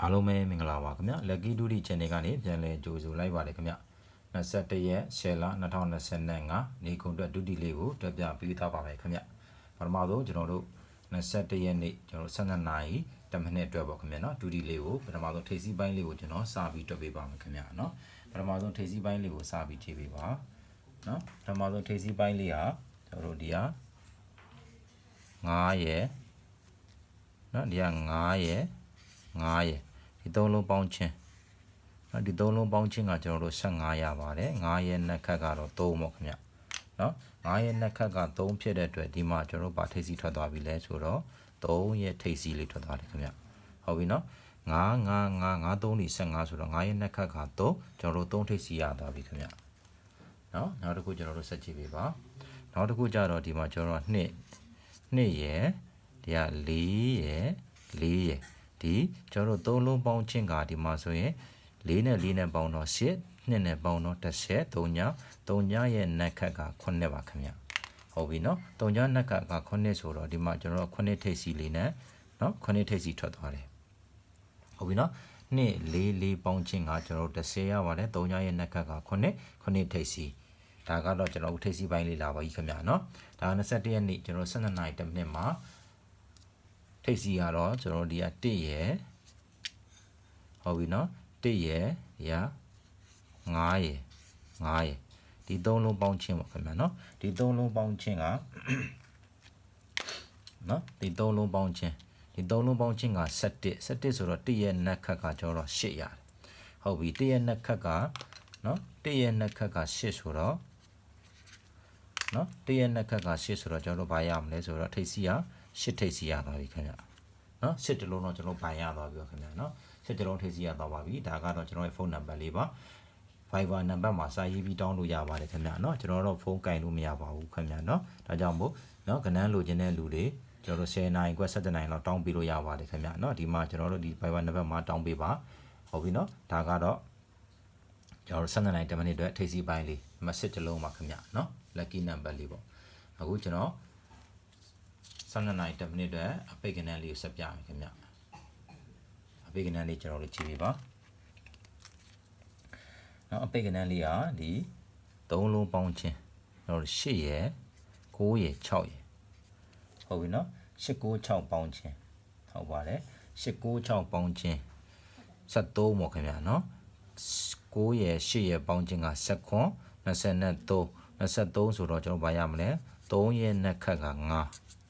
အားလုံးပဲမင်္ဂလာပါခင်ဗျ Lucky Duty Channel ကနေပြန်လည်ကြိုဆိုလိုက်ပါတယ်ခင်ဗျ21ရက်10လ2025နေကုန်အတွက်ဒုတိလေးကိုတွက်ပြပေးထားပါမယ်ခင်ဗျပထမဆုံးကျွန်တော်တို့21ရက်နေ့ကျွန်တော်တို့12နာရီ10မိနစ်အတွက်ပေါ့ခင်ဗျနော်ဒုတိလေးကိုပထမဆုံးထိပ်စီးပိုင်းလေးကိုကျွန်တော်စပြီးတွက်ပေးပါမယ်ခင်ဗျနော်ပထမဆုံးထိပ်စီးပိုင်းလေးကိုစပြီးဖြည့်ပေးပါနော်ပထမဆုံးထိပ်စီးပိုင်းလေးဟာကျွန်တော်တို့ဒီဟာ9ရက်နော်ဒီဟာ9ရက် 9ရက်ဒီသုံးလုံးပေါင်းချင်းနော်ဒီသုံးလုံးပေါင်းချင်းကကျွန်တော်တို့15ရပါတယ်9ရက်နှစ်ခတ်ကတော့3ပေါ့ခင်ဗျနော်9ရက်နှစ်ခတ်က3ဖြစ်တဲ့အတွက်ဒီမှာကျွန်တော်တို့ပါထိပ်စီထွက်သွားပြီလဲဆိုတော့3ရက်ထိပ်စီလေးထွက်သွားတယ်ခင်ဗျဟုတ်ပြီနော်9 9 9 9 3ဒီ15ဆိုတော့9ရက်နှစ်ခတ်က3ကျွန်တော်တို့3ထိပ်စီရသွားပြီခင်ဗျနော်နောက်တစ်ခုကျွန်တော်တို့ဆက်ကြည့်ပေးပါနောက်တစ်ခုကြတော့ဒီမှာကျွန်တော်တို့2 2ရယ်ဒီက4ရယ်4ရယ် ဒီကျွန်တော်တို့သုံးလုံးပေါင်းချင်းကဒီမှာဆိုရင်၄နဲ့၄နဲ့ပေါင်းတော့၈နှစ်နဲ့ပေါင်းတော့30 3ည3ညရဲ့နက်ခက်က9ပါခင်ဗျဟုတ်ပြီနော်3ညနက်ကက9ဆိုတော့ဒီမှာကျွန်တော်တို့9ထိပ်စီလေးနဲ့နော်9ထိပ်စီထွက်သွားတယ်ဟုတ်ပြီနော်နှစ်လေးလေးပေါင်းချင်းကကျွန်တော်တို့30ရပါတယ်3ညရဲ့နက်ကက9 9ထိပ်စီဒါကတော့ကျွန်တော်တို့ထိပ်စီပိုင်းလေးလာပါပြီခင်ဗျာနော်ဒါ21ရက်နေ့ကျွန်တော်12နာရီ10မိနစ်မှာ ထိပ်စီကတော့ကျွန်တော်တို့ဒီက1ရယ်ဟုတ်ပြီနော်1ရယ်ဒီက9ရယ်9ရယ်ဒီသုံးလုံးပေါင်းချင်းပါခင်ဗျာနော်ဒီသုံးလုံးပေါင်းချင်းကနော်ဒီသုံးလုံးပေါင်းချင်းဒီသုံးလုံးပေါင်းချင်းက7 7ဆိုတော့1ရဲ့နက်ခက်ကကျွန်တော်တို့8ရတယ်ဟုတ်ပြီ1ရဲ့နက်ခက်ကနော်1ရဲ့နက်ခက်က8ဆိုတော့နော်1ရဲ့နက်ခက်က8ဆိုတော့ကျွန်တော်တို့ဘာရမလဲဆိုတော့ထိပ်စီက 8ထိပ်စီရသွားပြီခင်ဗျာနော်8တလုံးတော့ကျွန်တော်ဘိုင်ရသွားပြီခင်ဗျာနော်8တလုံးထိပ်စီရသွားပါပြီဒါကတော့ကျွန်တော်ရဲ့ဖုန်းနံပါတ်လေးပါ Viber နံပါတ်မှာစာရေးပြီးတောင်းလို့ရပါတယ်ခင်ဗျာเนาะကျွန်တော်တော့ဖုန်းကင်လို့မရပါဘူးခင်ဗျာเนาะဒါကြောင့်မို့เนาะကနန်းလိုချင်တဲ့လူတွေကျွန်တော်တို့10နိုင်ကွက်17နိုင်လောက်တောင်းပေးလို့ရပါတယ်ခင်ဗျာเนาะဒီမှာကျွန်တော်တို့ဒီ Viber နံပါတ်မှာတောင်းပေးပါဟုတ်ပြီเนาะဒါကတော့ကျွန်တော်တို့17နိုင်10မိနစ်အတွက်ထိပ်စီးပိုင်းလေးမစစ်တစ်လုံးပါခင်ဗျာเนาะ lucky number လေးပေါ့အခုကျွန်တော် 17နိုင်10မိနစ်အတွက်အပိတ်ကနန်းလေးကိုဆက်ပြမယ်ခင်ဗျာအပိတ်ကနန်းလေးကျွန်တော်တို့ကြည့်ပေးပါနော်အပိတ်ကနန်းလေးကဒီ၃လုံးပေါင်းချင်းတော့8ရယ်9ရယ်6ရယ်ဟုတ်ပြီနော်8 9 6ပေါင်းချင်းဟုတ်ပါတယ်8 9 6ပေါင်းချင်း73ပေါ့ခင်ဗျာနော်9ရယ်8ရယ်ပေါင်းချင်းက79 23 23ဆိုတော့ကျွန်တော်ဗာရမလဲ3ရယ်နှစ်ခက်က9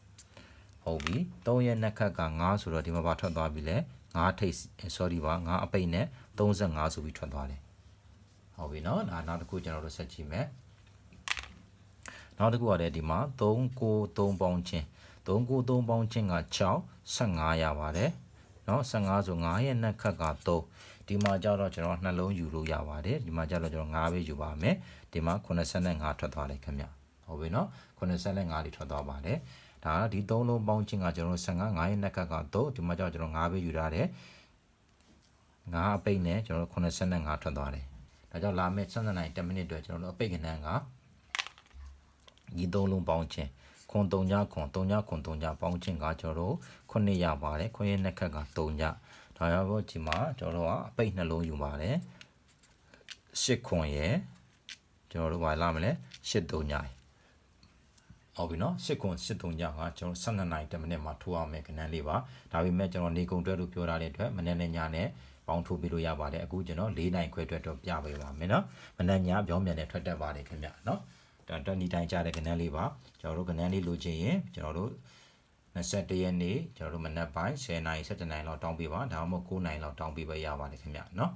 ဟုတ်ပြီ3ရဲ့နှက်ခတ်က9ဆိုတော့ဒီမှာပါထွက်သွားပြီလေ9ထိပ် sorry ပါ9အပိတ်နဲ့35ဆိုပြီးထွက်သွားတယ်ဟုတ်ပြီနော်ဒါနောက်တစ်ခုကျွန်တော်တို့ဆက်ကြည့်မယ်နောက်တစ်ခုကလည်းဒီမှာ393ပေါင်းချင်း393ပေါင်းချင်းက6 15ရပါတယ်နော်15ဆို9ရဲ့နှက်ခတ်က3ဒီမှာကြတော့ကျွန်တော်နှလုံးယူလို့ရပါတယ်ဒီမှာကြတော့ကျွန်တော်9ပဲယူပါမယ်ဒီမှာ85ထွက်သွားတယ်ခင်ဗျဟုတ်ပြီနော်85လေးထွက်သွားပါတယ် ဒါကဒီ3လုံးပေါင်းချင်းကကျွန်တော်15 9ရဲ့နှစ်ခက်က3ဒီမှာကြတော့ကျွန်တော်9ပဲယူထားတယ်9အပိတ်နဲ့ကျွန်တော်85ထွက်သွားတယ်ဒါကြောင့်လာမယ့်7နိုင်10မိနစ်အတွက်ကျွန်တော်တို့အပိတ်ကဏ္ဍကညီသုံးလုံးပေါင်းခြင်းခွန်3ညခွန်3ညခွန်3ညပေါင်းခြင်းကကျွန်တော်တို့9ရပါတယ်ခွန်ရဲ့နှစ်ခက်က3ညဒါရောပေါ့ဒီမှာကျွန်တော်တို့ကအပိတ်နှလုံးယူပါတယ်10ခွန်ရဲ့ကျွန်တော်တို့ဘာလာမလဲ10 3ည ဟုတ်ပြီနော်10ခွန်10 3ညကကျွန်တော်12နိုင်10မိနစ်မှာထိုးအောင်မယ်ခဏလေးပါဒါပေမဲ့ကျွန်တော်နေကုန်တွဲလို့ပြောထားတဲ့အတွက်မနေ့နဲ့ညနဲ့ပေါင်းထိုးပြီးလို့ရပါတယ်အခုကျွန်တော်၄နိုင်ခွဲအတွက်တော့ပြပေးပါမယ်နော်မနေ့ညပြောင်းပြန်နဲ့ထွက်တက်ပါတယ်ခင်ဗျနော်ဒါတော့ဒီတိုင်းကြားတဲ့ခဏလေးပါကျွန်တော်တို့ခဏလေးလိုချင်ရင်ကျွန်တော်တို့21ရက်နေ့ကျွန်တော်တို့မနက်ပိုင်း10နိုင်17နိုင်လောက်တောင်းပေးပါဒါမှမဟုတ်9နိုင်လောက်တောင်းပေးပဲရပါတယ်ခင်ဗျနော်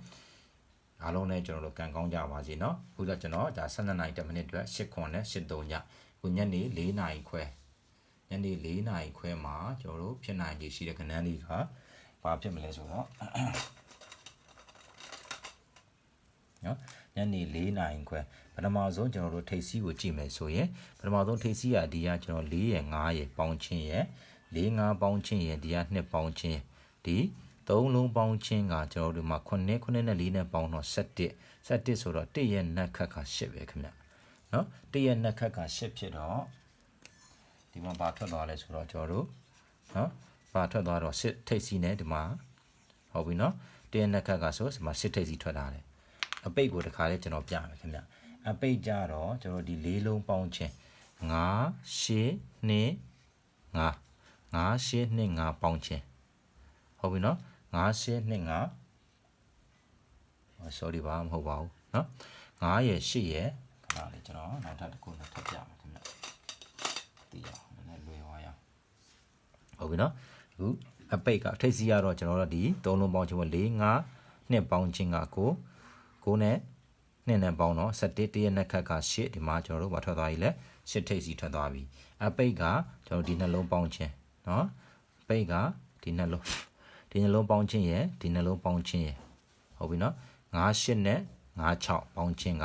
အားလုံးလည်းကျွန်တော်တို့ကန်ကောင်းကြပါစေเนาะအခုတော့ကျွန်တော်ဒါ12နိုင်10မိနစ်အတွက်8ခွန်နဲ့8 3ည ခုညနေ4နိုင်ခွဲညနေ4နိုင်ခွဲမှာကျွန်တော်တို့ဖြစ်နိုင်ခြေရှိတဲ့ခဏန်းလေးကဘာဖြစ်မလဲဆိုတော့နော်ညနေ၄နာရီခွဲပထမဆုံးကျွန်တော်တို့ထိပ်စီးကိုကြည့်မယ်ဆိုရင်ပထမဆုံးထိပ်စီးကဒီကကျွန်တော်၄ရယ်5ရယ်ပေါင်းချင်းရယ်၄5ပေါင်းချင်းရယ်ဒီက2ပေါင်းချင်းဒီသုံးလုံးပေါင်းချင်းကကျွန်တော်တို့မှာ9 9နဲ့4နဲ့ပေါင်းတော့7 7ဆိုတော့1ရဲ့နက်ခက်က8ပဲခင်ဗျ နော်1ရဲ့နက်ခက်က8ဖြစ်တော့ဒီမှာဘာထွက်သွားလဲဆိုတော့ကျွန်တော်တို့နော်ဘာထွက်သွားတော့8ထိပ်စီးနဲ့ဒီမှာဟ ဟုတ်ပြီနော်တင်းရဲ့နှစ်ခက်ကဆိုဒီမှာရှစ်ထိပ်စီထွက်လာတယ်အပိတ်ကိုတခါလေးကျွန်တော်ပြမယ်ခင်ဗျအပိတ်ကြတော့ကျွန်တော်ဒီလေးလုံးပေါင်းခြင်း9 8 2 5 9 8 2 5ပေါင်းခြင်းဟုတ်ပြီနော်9 8 2 5 sorry ပါမဟုတ်ပါဘူးเนาะ9ရယ်8ရ ဒါလေးကျွန်တော်နောက်ထပ်တစ်ခုနဲ့ထပ်ပြမယ်ခင်ဗျသိရအောင်နည်းလွယ်သွားရအောင်ဟုတ်ပြီနော်အခုအပိတ်ကအထိတ်စီးရတော့ကျွန်တော်တို့ဒီသုံးလုံးပေါင်းခြင်းဝင်၄၅နှစ်ပေါင်းခြင်းကကိုကိုနဲ့နှစ်နဲ့ပေါင်းတော့7တရက်နဲ့ခက်က8ဒီမှာကျွန်တော်တို့မထွက်သွားပြီလေ8ထိတ်စီထွက်သွားပြီအပိတ်ကကျွန်တော်ဒီနှလုံးပေါင်းခြင်းနော်ပိတ်ကဒီနှလုံးဒီနှလုံးပေါင်းခြင်းရယ်ဒီနှလုံးပေါင်းခြင်းရယ်ဟုတ်ပြီနော်9 8နဲ့9 6ပေါင်းခြင်းက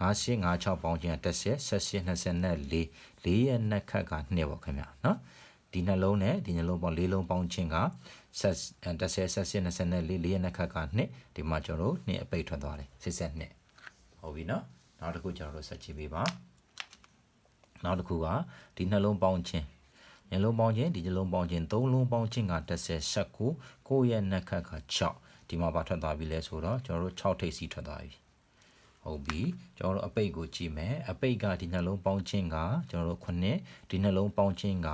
5856ပေါင်းချင်းတက်ဆက်7824 4ရက်နှက်ခတ်က2ပေါ့ခင်ဗျာနော်ဒီနှလုံးနဲ့ဒီနှလုံးပေါင်း၄လုံးပေါင်းချင်းကဆက်တက်ဆက်7824 4ရက်နှက်ခတ်က2ဒီမှာကျွန်တော်တို့2အပိတ်ထွက်သွားတယ်82ဟုတ်ပြီနော်နောက်တစ်ခုကျွန်တော်တို့ဆက်ကြည့်ပေးပါနောက်တစ်ခုကဒီနှလုံးပေါင်းချင်းညလုံးပေါင်းချင်းဒီညလုံးပေါင်းချင်းသုံးလုံးပေါင်းချင်းက10 19 9ရက်နှက်ခတ်က6ဒီမှာပါထွက်သွားပြီလဲဆိုတော့ကျွန်တော်တို့6ထိပ်စီထွက်သွားပြီ ဟုတ်ပြီကျွန်တော်တို့အပိတ်ကိုကြည့်မယ်အပိတ်ကဒီနှလုံးပေါင်းခြင်းကကျွန်တော်တို့9ဒီနှလုံးပေါင်းခြင်းက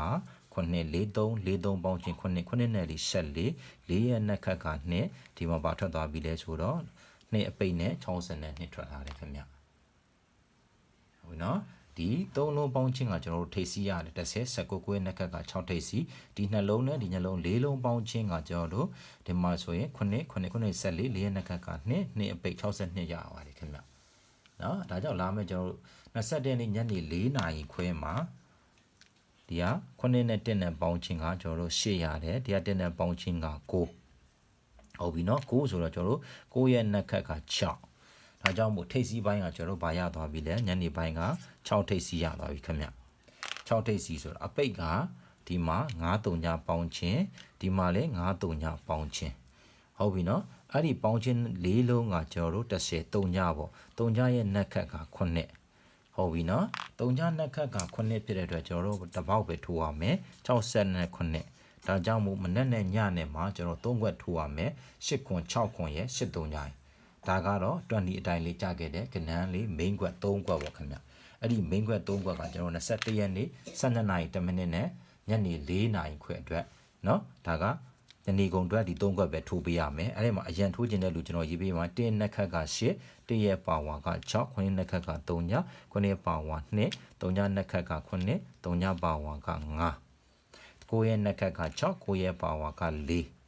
9 43 43ပေါင်းခြင်း9 9နဲ့လေး14 4ရဲ့နှစ်ခက်က2ဒီမှာပါထွက်သွားပြီလဲဆိုတော့နှစ်အပိတ်နဲ့60နဲ့နှစ်ထွက်လာတယ်ခင်ဗျဟုတ်ပြီနော်ဒီသုံးလုံးပေါင်းချင်းကကျွန်တော်တို့ထိပ်စီရတယ်30 19ကိုနှစ်ခက်က6ထိပ်စီဒီနှလုံးနဲ့ဒီနှလုံး၄လုံးပေါင်းချင်းကကျွန်တော်တို့ဒီမှာဆိုရင်9 9 9 14လေးရဲ့နှစ်ခက်က2 2အပိတ်62ရပါတယ်ခင်ဗျ နော်ဒါကြောင့်လာမယ့်ကျွန်တော်တို့21ရက်နေ့ညနေ4နာရီခွဲမှာဒီက9နဲ့1နဲ့ပေါင်းချင်းကကျွန်တော်တို့8ရတယ်ဒီက1နဲ့ပေါင်းချင်းက9ဟုတ်ပြီနော်9ဆိုတော့ကျွန်တော်တို့9ရဲ့နှစ်ခက်က6ဒါကြောင့်မို့ထိပ်စီးပိုင်းကကျွန်တော်တို့ဗာရသွားပြီလဲညနေပိုင်းက6ထိပ်စီးရသွားပြီခင်ဗျ6ထိပ်စီးဆိုတော့အပိတ်ကဒီမှာ9တုံညာပေါင်းခြင်းဒီမှာလည်း9တုံညာပေါင်းခြင်းဟုတ်ပြီနော် အဲ့ဒီပေါင်းခြင်း၄လုံးကကျွန်တော်တို့30တုံညာပေါ့တုံညာရဲ့နက်ခက်က9ဟုတ်ပြီနော်တုံညာနက်ခက်က9ဖြစ်တဲ့အတွက်ကျွန်တော်တို့တစ်ပေါက်ပဲထိုးရမယ်69ဒါကြောင့်မို့မနေ့နဲ့ညနေမှာကျွန်တော်၃ခွက်ထိုးရမယ်8ခွန်6ခွန်ရဲ့8တုံညာဒါကတော့20အတိုင်းလေးကြာခဲ့တဲ့ကနန်းလေး main ခွက်3ခွက်ပေါ့ခင်ဗျအဲ့ဒီ main ခွက်3ခွက်ကကျွန်တော်21ရက်နေ့12နာရီ10မိနစ်နဲ့ညနေ4နာရီခွဲအတွက်เนาะဒါက တဏီကုံအတွက်ဒီ၃ခွက်ပဲထိုးပေးရမယ်အဲ့ဒီမှာအရန်ထိုးခြင်းတဲ့လူကျွန်တော်ရေးပေးမှာ1နှစ်ခတ်က8 1ရဲ့ပါဝါက6 9နှစ်ခတ်က3ည9ရဲ့ပါဝါ2 3ညနှစ်ခတ်က9 3ညပါဝါက5 9ရဲ့နှစ်ခတ်က6 9ရဲ့ပါဝါက4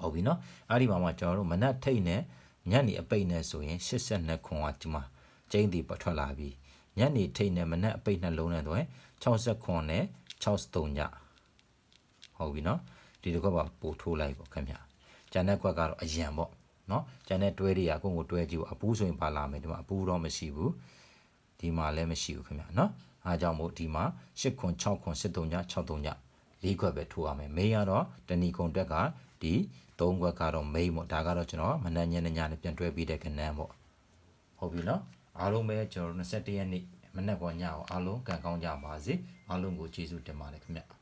ဟုတ်ပြီနော်အဲ့ဒီမှာမှကျွန်တော်တို့မနက်ထိတ်နဲ့ညနေအပိတ်နဲ့ဆိုရင်82ခွန်ကဒီမှာကျင်းတီပထွက်လာပြီညနေထိတ်နဲ့မနက်အပိတ်နှလုံးနဲ့ဆိုရင်69နဲ့63ညဟုတ်ပြီနော် ဒီတစ်ခွက်ပါပို့ထိုးလိုက်ပေါ့ခင်ဗျကျန်တဲ့ခွက်ကတော့အရန်ပေါ့နော်ကျန်တဲ့တွဲတွေကကိုယ့်ကိုတွဲကြည့်ဖို့အပူးဆိုရင်ပါလာမယ်ဒီမှာအပူးတော့မရှိဘူးဒီမှာလည်းမရှိဘူးခင်ဗျနော်အားကြောင့်မို့ဒီမှာ8ခွန်6ခွန်73ည63ညလေးခွက်ပဲထိုးရမယ်မေးရတော့တဏီကုံတက်ကဒီ၃ခွက်ကတော့ main ပေါ့ဒါကတော့ကျွန်တော်မနက်ညနေညနေပြန်တွဲပြီးတဲ့ကဏ္ဍပေါ့ဟုတ်ပြီနော်အားလုံးပဲကျွန်တော်21ရက်နေ့မနက်ပေါ်ညအောင်အားလုံးကံကောင်းကြပါစေအားလုံးကိုကျေးဇူးတင်ပါတယ်ခင်ဗျ